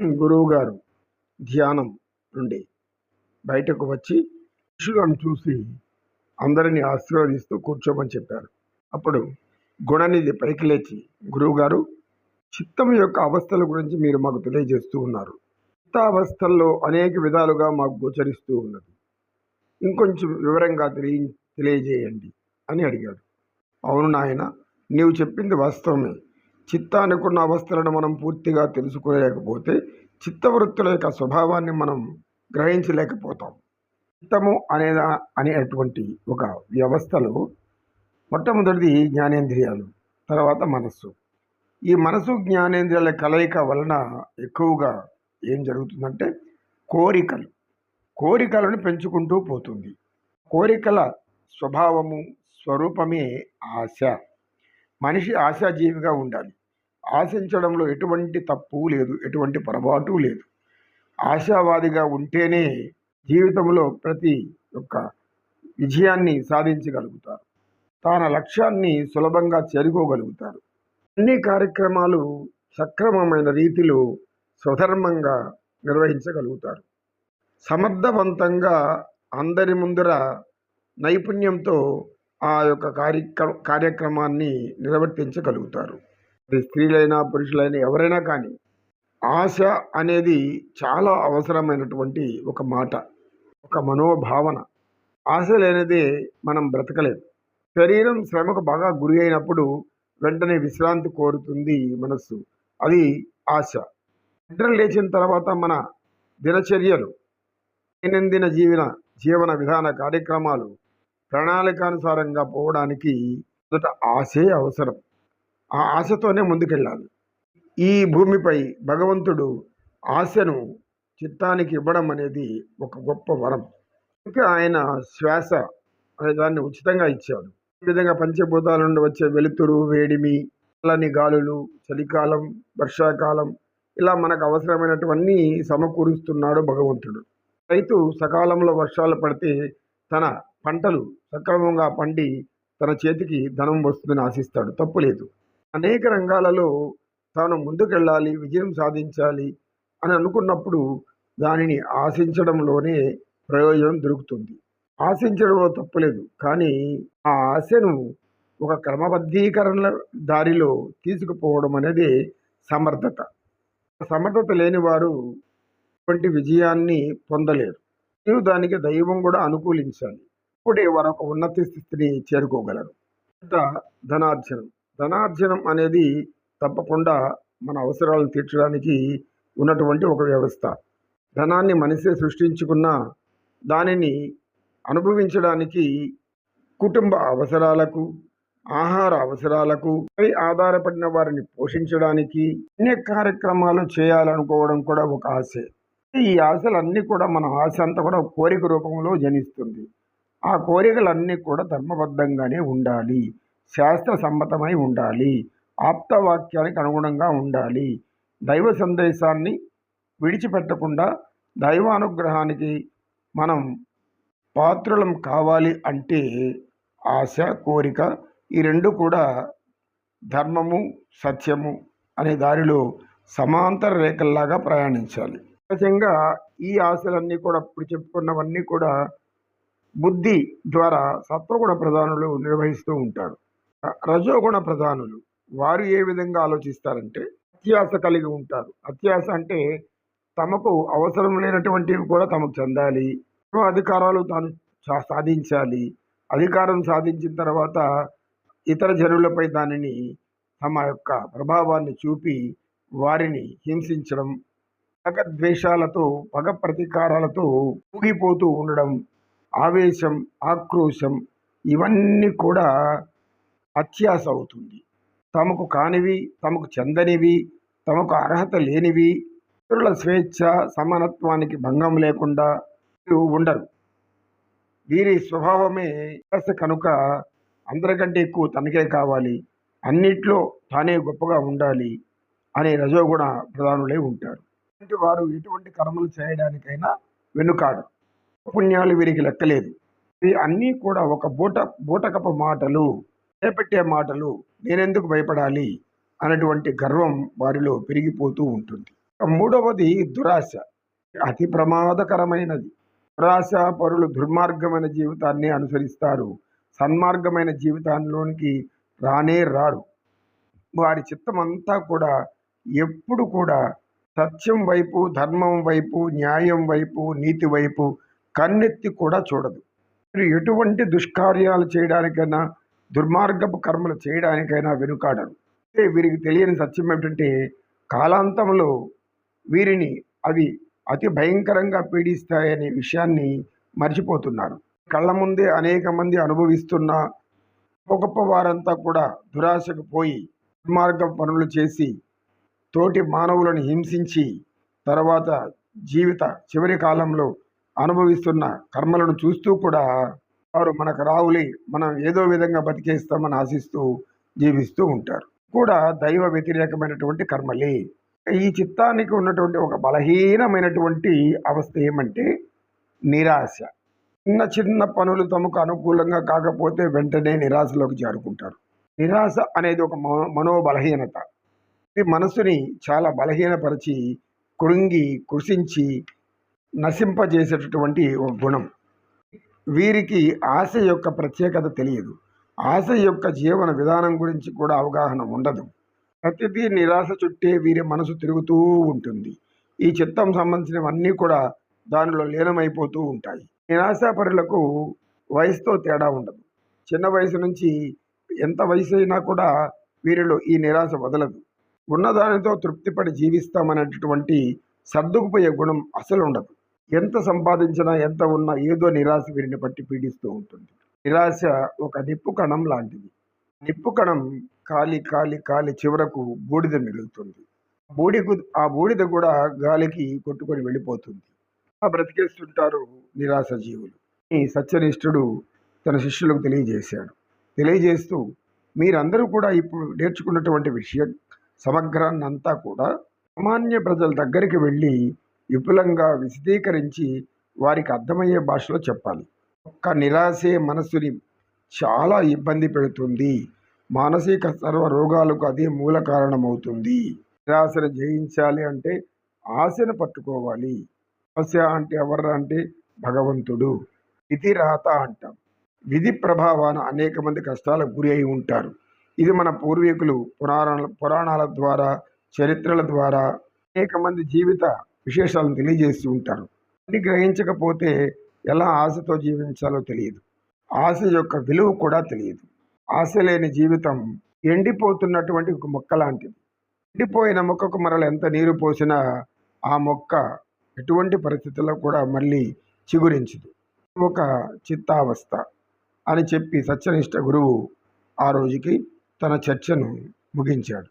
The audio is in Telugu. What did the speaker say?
గురువుగారు ధ్యానం నుండి బయటకు వచ్చి శిష్యులను చూసి అందరినీ ఆశీర్వదిస్తూ కూర్చోమని చెప్పారు. అప్పుడు గుణనిధి పైకి లేచి గురువుగారు చిత్తం యొక్క అవస్థల గురించి మీరు మాకు తెలియజేస్తూ ఉన్నారు. చిత్తావస్థల్లో అనేక విధాలుగా మాకు గోచరిస్తూ ఉన్నది. ఇంకొంచెం వివరంగా తెలియ తెలియజేయండి అని అడిగాడు. అవును నాయన నీవు చెప్పింది వాస్తవమే. చిత్తానుకున్న అవస్థలను మనం పూర్తిగా తెలుసుకోలేకపోతే చిత్తవృత్తుల యొక్క స్వభావాన్ని మనం గ్రహించలేకపోతాం. చిత్తము అనేదా అనేటువంటి ఒక వ్యవస్థలో మొట్టమొదటిది జ్ఞానేంద్రియాలు తర్వాత మనస్సు. ఈ మనసు జ్ఞానేంద్రియాల కలయిక వలన ఎక్కువగా ఏం జరుగుతుందంటే కోరికలు కోరికలను పెంచుకుంటూ పోతుంది. కోరికల స్వభావము స్వరూపమే ఆశ. మనిషి ఆశాజీవిగా ఉండాలి. ఆశించడంలో ఎటువంటి తప్పు లేదు ఎటువంటి పొరపాటు లేదు. ఆశావాదిగా ఉంటేనే జీవితంలో ప్రతి ఒక్క విజయాన్ని సాధించగలుగుతారు. తన లక్ష్యాన్ని సులభంగా చేరుకోగలుగుతారు. అన్ని కార్యక్రమాలు సక్రమమైన రీతిలో స్వధర్మంగా నిర్వహించగలుగుతారు. సమర్థవంతంగా అందరి ముందర నైపుణ్యంతో ఆ యొక్క కార్యక్ర కార్యక్రమాన్ని నిర్వర్తించగలుగుతారు. స్త్రీలైనా పురుషులైనా ఎవరైనా కానీ ఆశ అనేది చాలా అవసరమైనటువంటి ఒక మాట ఒక మనోభావన. ఆశ లేనిదే మనం బ్రతకలేము శరీరం శ్రమకు బాగా గురి అయినప్పుడు వెంటనే విశ్రాంతి కోరుతుంది మనస్సు. అది ఆశ. నిద్ర లేచిన తర్వాత మన దినచర్యలు దైనందిన జీవన జీవన విధాన కార్యక్రమాలు ప్రణాళికానుసారంగా పోవడానికి మొదట ఆశే అవసరం. ఆ ఆశతోనే ముందుకెళ్ళాలి. ఈ భూమిపై భగవంతుడు ఆశను చిత్తానికి ఇవ్వడం అనేది ఒక గొప్ప వరం. ఇంకా ఆయన శ్వాస అనే దాన్ని ఉచితంగా ఇచ్చాడు. ఈ విధంగా పంచభూతాల నుండి వచ్చే వెలుతురు వేడిమి చల్లని గాలులు చలికాలం వర్షాకాలం ఇలా మనకు అవసరమైనటువన్నీ సమకూరుస్తున్నాడు భగవంతుడు. రైతు సకాలంలో వర్షాలు పడితే తన పంటలు సక్రమంగా పండి తన చేతికి ధనం వస్తుందని ఆశిస్తాడు. తప్పు లేదు. అనేక రంగాలలో తాను ముందుకెళ్ళాలి విజయం సాధించాలి అని అనుకున్నప్పుడు దానిని ఆశించడంలోనే ప్రయోజనం దొరుకుతుంది. ఆశించడంలో తప్పలేదు. కానీ ఆ ఆశను ఒక క్రమబద్ధీకరణ దారిలో తీసుకుపోవడం అనేది సమర్థత. సమర్థత లేని వారు ఇటువంటి విజయాన్ని పొందలేరు. మరియు దానికి దైవం కూడా అనుకూలించాలి. ఇప్పుడే వారు ఒక ఉన్నత స్థితిని చేరుకోగలరు. ధనార్జనం. ధనార్జనం అనేది తప్పకుండా మన అవసరాలను తీర్చడానికి ఉన్నటువంటి ఒక వ్యవస్థ. ధనాన్ని మనిషే సృష్టించుకున్న దానిని అనుభవించడానికి కుటుంబ అవసరాలకు ఆహార అవసరాలకు పై ఆధారపడిన వారిని పోషించడానికి అన్ని కార్యక్రమాలు చేయాలనుకోవడం కూడా ఒక ఆశే. ఈ ఆశలన్నీ కూడా మన ఆశ అంతా కూడా కోరిక రూపంలో జనిస్తుంది. ఆ కోరికలన్నీ కూడా ధర్మబద్ధంగానే ఉండాలి. శాస్త్ర సమ్మతమై ఉండాలి. ఆప్తవాక్యానికి అనుగుణంగా ఉండాలి. దైవ సందేశాన్ని విడిచిపెట్టకుండా దైవానుగ్రహానికి మనం పాత్రులం కావాలి అంటే ఆశ కోరిక ఈ రెండు కూడా ధర్మము సత్యము అనే దారిలో సమాంతర రేఖల్లాగా ప్రయాణించాలి. సహజంగా ఈ ఆశలన్నీ కూడా ఇప్పుడు చెప్పుకున్నవన్నీ కూడా బుద్ధి ద్వారా సత్వగుణ ప్రధానులు నిర్వహిస్తూ ఉంటారు. రజోగుణ ప్రధానులు. వారు ఏ విధంగా ఆలోచిస్తారంటే అత్యాస కలిగి ఉంటారు. అత్యాస అంటే తమకు అవసరం లేనటువంటివి కూడా తమకు చెందాలి. అధికారాలు తాను సాధించాలి. అధికారం సాధించిన తర్వాత ఇతర జనులపై దానిని తమ యొక్క ప్రభావాన్ని చూపి వారిని హింసించడం ద్వేషాలతో పగ ప్రతీకారాలతో ఊగిపోతూ ఉండడం ఆవేశం ఆక్రోశం ఇవన్నీ కూడా అత్యాస అవుతుంది తమకు కానివి తమకు చెందనివి తమకు అర్హత లేనివి ఇతరుల స్వేచ్ఛ సమానత్వానికి భంగం లేకుండా ఉండరు. వీరి స్వభావమే కనుక అందరికంటే ఎక్కువ తనకే కావాలి అన్నిట్లో తానే గొప్పగా ఉండాలి అనే రజోగుణ ప్రధానులై ఉంటారు. అంటే వారు ఎటువంటి కర్మలు చేయడానికైనా వెనుకాడు పుణ్యాలు వీరికి లెక్కలేదు. ఇవి అన్నీ కూడా ఒక బూట బూటకపు మాటలు. భయపెట్టే మాటలు నేనెందుకు భయపడాలి అనేటువంటి గర్వం వారిలో పెరిగిపోతూ ఉంటుంది. మూడవది దురాశ. అతి ప్రమాదకరమైనది. దురాశ పరులు దుర్మార్గమైన జీవితాన్ని అనుసరిస్తారు. సన్మార్గమైన జీవితాల్లోనికి రానే రారు. వారి చిత్తం అంతా కూడా ఎప్పుడు కూడా సత్యం వైపు ధర్మం వైపు న్యాయం వైపు నీతి వైపు కన్నెత్తి కూడా చూడదు. మీరు ఎటువంటి దుష్కార్యాలు చేయడానికైనా దుర్మార్గపు కర్మలు చేయడానికైనా వెనుకాడరు. అయితే వీరికి తెలియని సత్యం ఏమిటంటే కాలాంతంలో వీరిని అవి అతి భయంకరంగా పీడిస్తాయనే విషయాన్ని మర్చిపోతున్నారు. కళ్ళ ముందే అనేక మంది అనుభవిస్తున్న గొప్ప వారంతా కూడా దురాశకు పోయి దుర్మార్గ పనులు చేసి తోటి మానవులను హింసించి తర్వాత జీవిత చివరి కాలంలో అనుభవిస్తున్న కర్మలను చూస్తూ కూడా వారు మనకు రావులే మనం ఏదో విధంగా బతికేస్తామని ఆశిస్తూ జీవిస్తూ ఉంటారు. కూడా దైవ వ్యతిరేకమైనటువంటి కర్మలే. ఈ చిత్తానికి ఉన్నటువంటి ఒక బలహీనమైనటువంటి అవస్థ ఏమంటే నిరాశ. చిన్న చిన్న పనులు తమకు అనుకూలంగా కాకపోతే వెంటనే నిరాశలోకి చేరుకుంటారు నిరాశ అనేది ఒక మనో మనోబలహీనత. ఇది మనసుని చాలా బలహీనపరిచి కృంగి కృషించి నశింపజేసేటటువంటి ఒక గుణం. వీరికి ఆశ యొక్క ప్రత్యేకత తెలియదు. ఆశ యొక్క జీవన విధానం గురించి కూడా అవగాహన ఉండదు. ప్రతిదీ నిరాశ చుట్టే వీరి మనసు తిరుగుతూ ఉంటుంది. ఈ చిత్తం సంబంధించినవన్నీ కూడా దానిలో లీనమైపోతూ ఉంటాయి. నిరాశాపరులకు వయసుతో తేడా ఉండదు. చిన్న వయసు నుంచి ఎంత వయసు అయినా కూడా వీరిలో ఈ నిరాశ వదలదు. ఉన్నదానితో తృప్తిపడి జీవిస్తామనేటటువంటి సర్దుకుపోయే గుణం అసలు ఉండదు. ఎంత సంపాదించినా ఎంత ఉన్నా ఏదో నిరాశ వీరిని పట్టి పీడిస్తూ ఉంటుంది. నిరాశ ఒక నిప్పు కణం లాంటిది. నిప్పు కణం కాలి కాలి కాలి చివరకు బూడిద మిగులుతుంది. బూడికు ఆ బూడిద కూడా గాలికి కొట్టుకొని వెళ్ళిపోతుంది. ఆ బ్రతికేస్తుంటారు నిరాశ జీవులు. ఈ సత్యనిష్ఠుడు తన శిష్యులకు తెలియజేశాడు. తెలియజేస్తూ మీరందరూ కూడా ఇప్పుడు నేర్చుకున్నటువంటి విషయం సమగ్రాన్నంతా కూడా సామాన్య ప్రజల దగ్గరికి వెళ్ళి విపులంగా విశదీకరించి వారికి అర్థమయ్యే భాషలో చెప్పాలి. ఒక్క నిరాశే మనస్సుని చాలా ఇబ్బంది పెడుతుంది. మానసిక సర్వ రోగాలకు అదే మూల కారణమవుతుంది. నిరాశను జయించాలి అంటే ఆశను పట్టుకోవాలి. ఆశ అంటే ఎవరు అంటే భగవంతుడు. విధి రాత అంటాం. విధి ప్రభావాన అనేక మంది కష్టాలకు గురి అయి ఉంటారు. ఇది మన పూర్వీకులు పురాణాల పురాణాల ద్వారా చరిత్రల ద్వారా అనేక మంది జీవిత విశేషాలను తెలియజేస్తూ ఉంటారు. అది గ్రహించకపోతే ఎలా ఆశతో జీవించాలో తెలియదు. ఆశ యొక్క విలువ కూడా తెలియదు. ఆశ లేని జీవితం ఎండిపోతున్నటువంటి ఒక మొక్క లాంటిది. ఎండిపోయిన మొక్కకు మరల ఎంత నీరు పోసినా ఆ మొక్క ఎటువంటి పరిస్థితుల్లో కూడా మళ్ళీ చిగురించదు. ఒక చిత్తావస్థ అని చెప్పి సత్యనిష్ట గురువు ఆ రోజుకి తన చర్చను ముగించాడు.